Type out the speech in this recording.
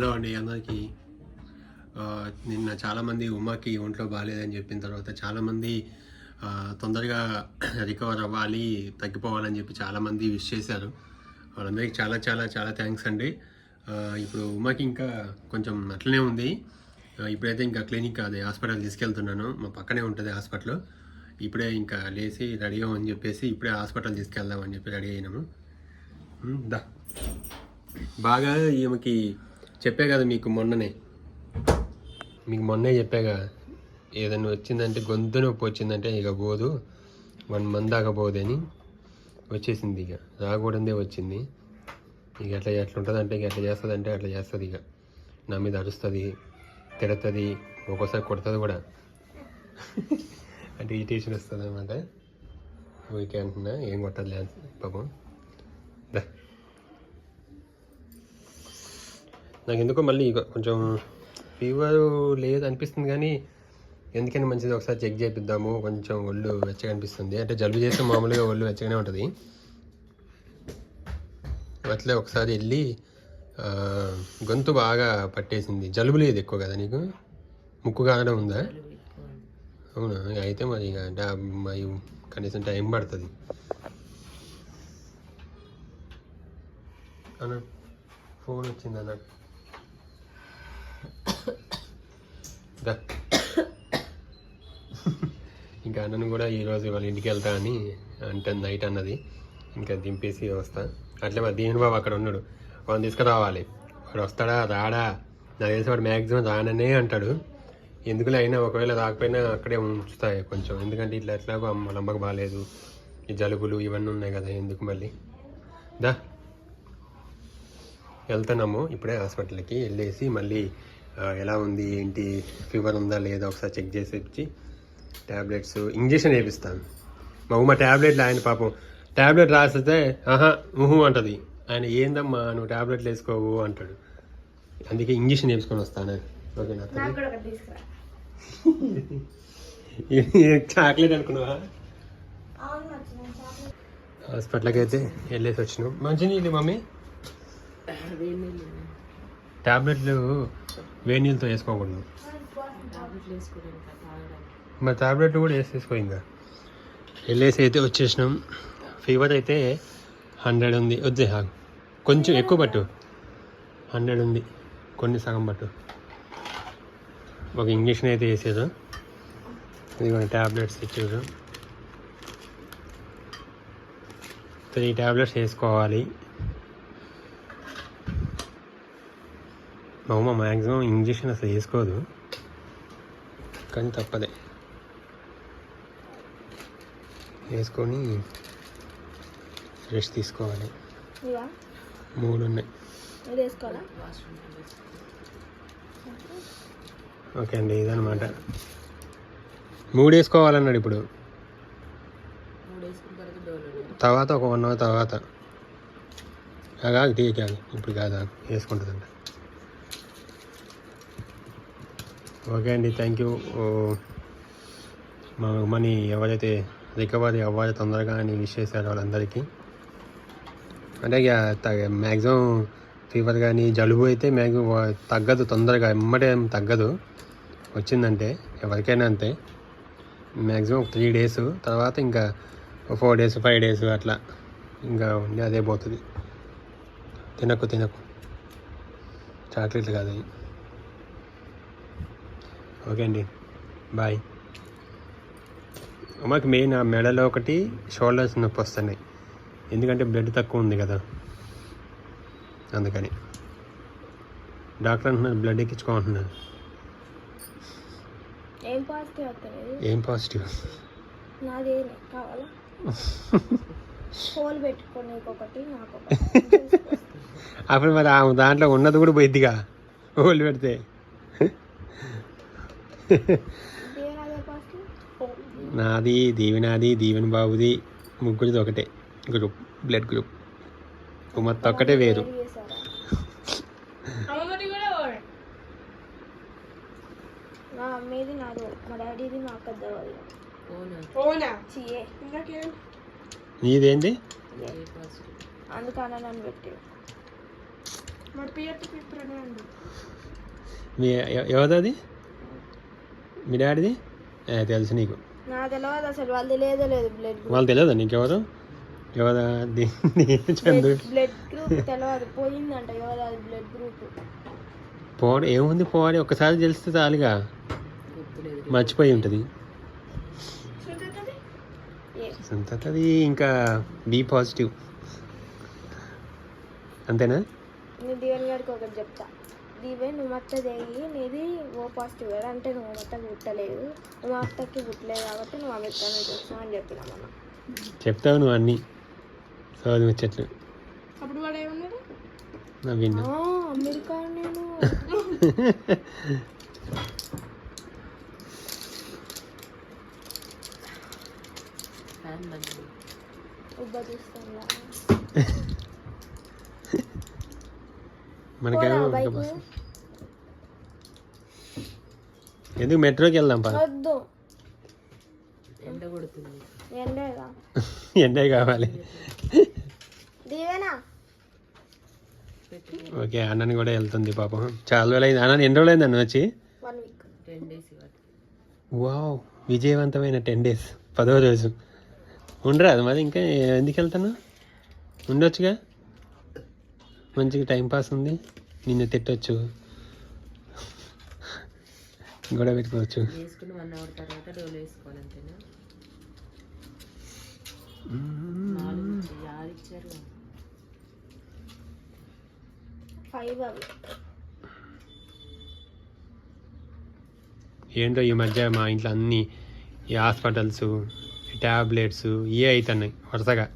Hello అండి అందరికీ. నిన్న చాలామంది ఉమాకి ఒంట్లో బాగాలేదని చెప్పిన తర్వాత చాలామంది తొందరగా రికవర్ అవ్వాలి తగ్గిపోవాలని చెప్పి చాలామంది విష్ చేశారు. వాళ్ళందరికీ చాలా చాలా చాలా థ్యాంక్స్ అండి. ఇప్పుడు ఉమాకి ఇంకా కొంచెం అట్లనే ఉంది. ఇప్పుడైతే ఇంకా క్లినిక్ అది హాస్పిటల్ తీసుకెళ్తున్నాను. మా పక్కనే ఉంటుంది హాస్పిటల్. ఇప్పుడే ఇంకా లేచి రెడీ అని చెప్పేసి ఇప్పుడే హాస్పిటల్ తీసుకెళ్దామని చెప్పి రెడీ అయినాము. దా. బాగా ఈమెకి చెప్పే కదా మీకు మొన్ననే. మీకు మొన్నే చెప్పాగా ఏదైనా వచ్చిందంటే గొంతు నొప్పి వచ్చిందంటే ఇక పోదు. వన్ మంత్ దాకా పోదని. వచ్చేసింది ఇక. రాకూడదే వచ్చింది. ఇక ఎట్లా ఎట్లా ఉంటుంది అంటే ఇక ఎట్లా చేస్తుంది అంటే అట్లా చేస్తుంది ఇక. నా మీద అరుస్తుంది తిడుతుంది ఒక్కోసారి కొడుతుంది కూడా. అంటే ఇరిటేషన్ వస్తుంది అనమాట ఊరికే అంటున్నా ఏం కొట్టదు లేదు పాపం నాకు ఎందుకో మళ్ళీ కొంచెం ఫీవర్ లేదు అనిపిస్తుంది కానీ ఎందుకని మంచిది ఒకసారి చెక్ చేపిద్దాము. కొంచెం ఒళ్ళు వెచ్చగా అనిపిస్తుంది. అంటే జలుబు చేస్తే మామూలుగా ఒళ్ళు వెచ్చగానే ఉంటుంది. అట్లే ఒకసారి వెళ్ళి గొంతు బాగా పట్టేసింది. జలుబు లేదు ఎక్కువ కదా నీకు? ముక్కు కాగడం ఉందా? అవునా? అయితే మరి ఇక మరి కనీసం టైం పడుతుంది. అన్న ఫోన్ వచ్చింది అన్న దా. ఇంకా అన్నను కూడా ఈరోజు వాళ్ళ ఇంటికి వెళ్తా అని అంటే నైట్ అన్నది. ఇంకా దింపేసి వస్తా. అట్లే మరి దీని బాబు అక్కడ ఉన్నాడు. వాడిని తీసుకురావాలి. వాడు వస్తాడా? రాడా? నాకు తెలిసి వాడు మ్యాక్సిమం రాననే అంటాడు. ఎందుకులే అయినా ఒకవేళ రాకపోయినా అక్కడే ఉంచుతాయి కొంచెం. ఎందుకంటే ఇట్లా ఎట్లాగో అమ్మ నమ్మకం బాగాలేదు ఈ జలుబులు ఇవన్నీ ఉన్నాయి కదా ఎందుకు మళ్ళీ? దా. వెళ్తున్నాము. ఇప్పుడే హాస్పిటల్కి వెళ్ళేసి మళ్ళీ ఎలా ఉంది ఏంటి ఫీవర్ ఉందా లేదా ఒకసారి చెక్ చేసి ఇచ్చి ట్యాబ్లెట్స్ ఇంజెక్షన్ వేపిస్తాను మా ఉమ్మ ట్యాబ్లెట్లు ఆయన పాపం ట్యాబ్లెట్ రాసితే ఆహా ఊహు అంటది. ఆయన ఏందమ్మా నువ్వు ట్యాబ్లెట్లు వేసుకోవు అంటాడు. అందుకే ఇంజెక్షన్ వేసుకొని వస్తాను. ఓకేనా నాకు కూడా ఒకటి తీసుకురా. చాక్లెట్ అనుకున్నావా? హాస్పిటల్కి అయితే వెళ్ళేసి వచ్చినాం. మంచినీళ్ళు మమ్మీ? ట్యాబ్లెట్లు వేడి నీళ్ళతో వేసుకోకూడదు. మరి టాబ్లెట్లు కూడా వేసేసుకో ఇంకా. వెళ్ళేసి అయితే వచ్చేసినాం. ఫీవర్ అయితే హండ్రెడ్ ఉంది. వద్దే. కొంచెం ఎక్కువ పట్టు. హండ్రెడ్ ఉంది. కొన్ని సగం పట్టు. ఒక ఇంజక్షన్ అయితే వేసారు ఇదిగోండి ట్యాబ్లెట్స్ ఇచ్చారు త్రీ ట్యాబ్లెట్స్ వేసుకోవాలి. మా అమ్మ మ్యాక్సిమం ఇంజక్షన్ అసలు వేసుకోదు. కానీ తప్పదే. వేసుకొని రెస్ట్ తీసుకోవాలి. మూడు ఉన్నాయి ఓకే అండి ఇదనమాట మూడు వేసుకోవాలన్నాడు ఇప్పుడు. తర్వాత ఒక వన్ అవర్ తర్వాత. కాదు ఇప్పుడు కాదా వేసుకుంటుందంట. ఓకే అండి థ్యాంక్ యూ మా మనీ ఎవరైతే రికవరీ అవ్వాలి తొందరగా అని విష్ చేశారు వాళ్ళందరికీ. అంటే ఇక మ్యాక్సిమం ఫీవర్ కానీ జలుబు అయితే మ్యాక్సిమం తగ్గదు తొందరగా ఎమ్మటే ఏం తగ్గదు. వచ్చిందంటే ఎవరికైనా అంతే. మ్యాక్సిమం త్రీ డేస్ తర్వాత ఇంకా ఫోర్ డేస్ ఫైవ్ డేస్ అట్లా ఇంకా ఉండి అదే పోతుంది. తినకు తినకు. చాక్లెట్లు కాదు ఓకే అండి. బాయ్. మాకు మెయిన్ ఆ మెడలో ఒకటి షోల్డర్స్ నొప్పి వస్తున్నాయి. ఎందుకంటే బ్లడ్ తక్కువ ఉంది కదా. అందుకని. డాక్టర్ అంటున్నారు బ్లడ్ ఎక్కించుకోమంటున్నారు. ఏం పాజిటివ్ ఏం నాది కావాలా? హోల్ నాకు అప్పుడు మరి ఆమె దాంట్లో ఉన్నది కూడా పోయిద్దిగా. ఓళ్ళు పెడితే. నాది దీవెనాది దీవెన బాబుది ముగ్గురిది ఒకటే గ్రూప్ బ్లడ్ గ్రూప్. మొత్తం ఒక్కటే వేరు. చేశారా నా అమ్మేది నాది మా డాడీది అక్కది ఇందాకే నీదేంటి అందుకని నన్ను పెట్టి మీ ఎవరిది మీ డాడీది? ఏ, తెలుసు నీకు. వాళ్ళు తెలియదే నీకెవరు? ఎవరా? ది- ది- చందు. బ్లడ్ గ్రూప్ తెలియదు పోయిందంట ఎవరు అది బ్లడ్ గ్రూప్ పోవడం ఏముంది పోవాలి ఒక్కసారి తెలిస్తే చాలుగా. మర్చిపోయి ఉంటుంది. సంతతది ఇంకా బి పాజిటివ్. అంతేనా? ఒకటి చెప్తా. నువ్వు అత్త చేయి నీది ఓ పాజిటివ్ కదా. అంటే నువ్వు అత్తకి పుట్టలేదు. నువ్వు అత్తకి పుట్టలేదు కాబట్టి నువ్వు అమెరికానే చూస్తున్నావు అని చెప్పిన మొన్న. చెప్తావు నువ్వు అన్నీ. సోది ముచ్చట్లు అప్పుడు వాడు ఏమన్నాడు? నవ్విండు అమెరికా నేను ఉబ్బ చూస్తాను మనకేమో. ఎందుకు మెట్రోకి వెళ్దాం పా ఎండే కావాలి. దీవేనా. ఓకే అన్నని కూడా వెళ్తుంది పాపం. చాలా రోజులు అయింది అన్న ఎన్ని రోజులు అయింది అన్న వచ్చి? వన్ వీక్ వావ్ విజయవంతమైన టెన్ డేస్ పదో రోజు. ఉండరా అది మరి ఇంకా? ఎందుకు వెళ్తాను ఉండొచ్చుగా? మంచిగా టైం పాస్ ఉంది. నిన్ను తిట్టొచ్చు. గొడవ పెట్టుకోవచ్చు. ఏంటో ఈ మధ్య మా ఇంట్లో అన్ని ఈ హాస్పిటల్స్ ట్యాబ్లెట్స్ ఇవే అవుతున్నాయి వరుసగా.